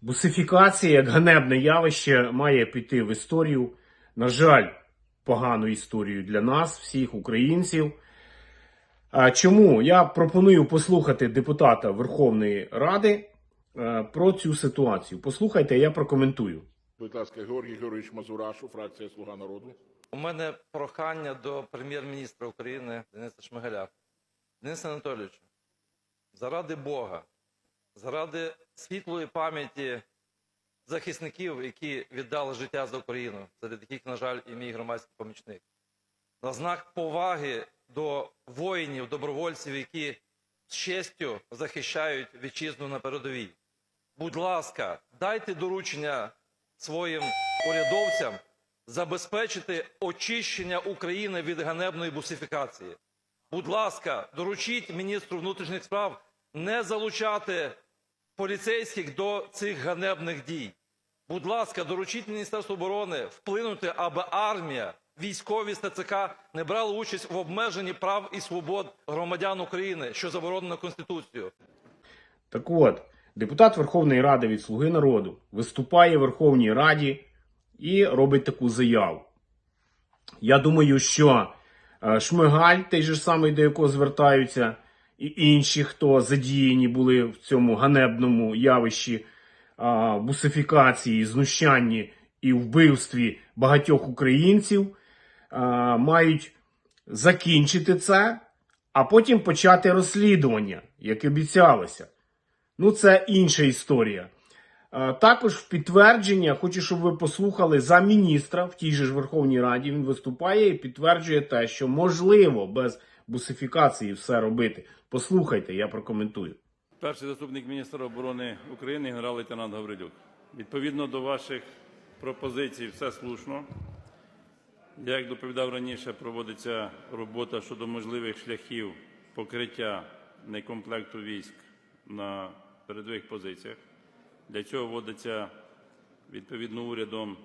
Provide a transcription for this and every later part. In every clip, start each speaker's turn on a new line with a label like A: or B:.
A: Бусифікація як ганебне явище має піти в історію. На жаль, погану історію для нас, всіх українців. А Чому? Я пропоную послухати депутата Верховної Ради е, про цю ситуацію. Послухайте, я прокоментую.
B: Будь ласка, Георгій Георгійович Мазурашу, фракція Слуга народу.
C: У мене прохання до прем'єр-міністра України Дениса Шмигаля. Денис Анатолійович, заради Бога, заради світлої пам'яті захисників, які віддали життя за Україну, серед яких, на жаль, і мій громадський помічник, на знак поваги до воїнів, добровольців, які з честю захищають вітчизну на передовій. Будь ласка, дайте доручення своїм урядовцям забезпечити очищення України від ганебної бусифікації. Будь ласка, доручіть міністру внутрішніх справ не залучати поліцейських до цих ганебних дій. Будь ласка, доручіть Міністерству оборони вплинути, аби армія, військові з ТЦК не брали участь в обмеженні прав і свобод громадян України, що заборонено Конституцією.
A: Так от, депутат Верховної Ради від Слуги народу виступає в Верховній Раді і робить таку заяву. Я думаю, що е, Шмигаль, той же самий, до якого звертаються, і інші, хто задіяні були в цьому ганебному явищі а, бусифікації, знущанні і вбивстві багатьох українців, а, мають закінчити це, а потім почати розслідування, як і обіцялося. Ну, це інша історія. Е, Також в підтвердження, хочу, щоб ви послухали за міністра в тій же ж Верховній Раді. Він виступає і підтверджує те, що можливо без бусифікації все робити. Послухайте, я прокоментую.
D: Перший заступник міністра оборони України генерал-лейтенант Гаврилюк. Відповідно до ваших пропозицій, все слушно. Як доповідав раніше, проводиться робота щодо можливих шляхів покриття некомплекту військ на передових позиціях. Для цього вводиться відповідно урядом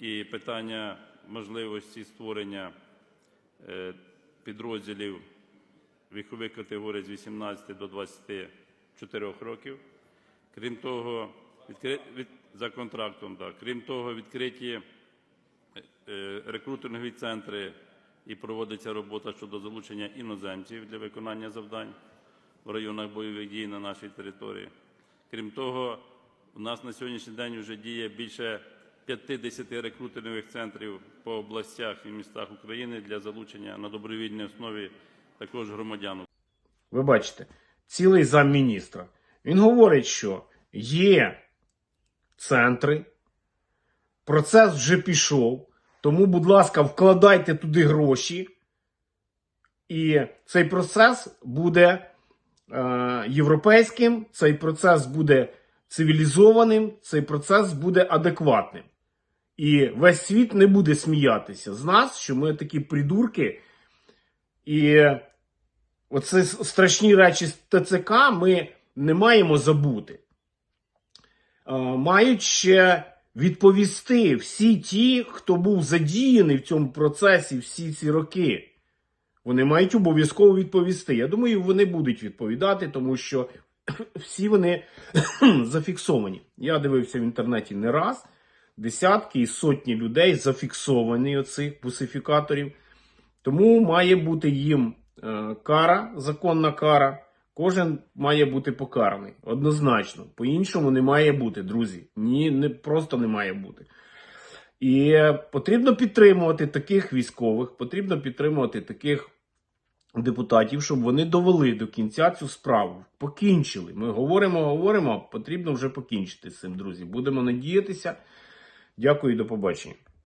D: і питання можливості створення е, підрозділів вікових категорій з 18 до 24 років. Крім того, відкри... від... за контрактом, так. крім того, відкриті е, рекрутерингові центри і проводиться робота щодо залучення іноземців для виконання завдань в районах бойових дій на нашій території. Крім того, у нас на сьогоднішній день вже діє більше 50 рекрутерингових центрів по областях і містах України для залучення на добровільній основі також громадян.
A: Ви бачите, цілий замміністра. Він говорить, що є центри, процес вже пішов, тому, будь ласка, вкладайте туди гроші, і цей процес буде європейським, цей процес буде цивілізованим, цей процес буде адекватним. І весь світ не буде сміятися з нас, що ми такі придурки. І оце страшні речі з ТЦК ми не маємо забути. Е, Мають ще відповісти всі ті, хто був задіяний в цьому процесі всі ці роки. Вони мають обов'язково відповісти. Я думаю, вони будуть відповідати, тому що всі вони зафіксовані. Я дивився в інтернеті не раз. Десятки і сотні людей зафіксовані оцих бусифікаторів. Тому має бути їм е, кара, законна кара. Кожен має бути покараний. Однозначно. По-іншому не має бути, друзі. Ні, не, просто не має бути. І е, потрібно підтримувати таких військових, потрібно підтримувати таких депутатів, щоб вони довели до кінця цю справу. Покінчили. Ми говоримо, говоримо, потрібно вже покінчити з цим, друзі. Будемо надіятися. Дякую і до побачення.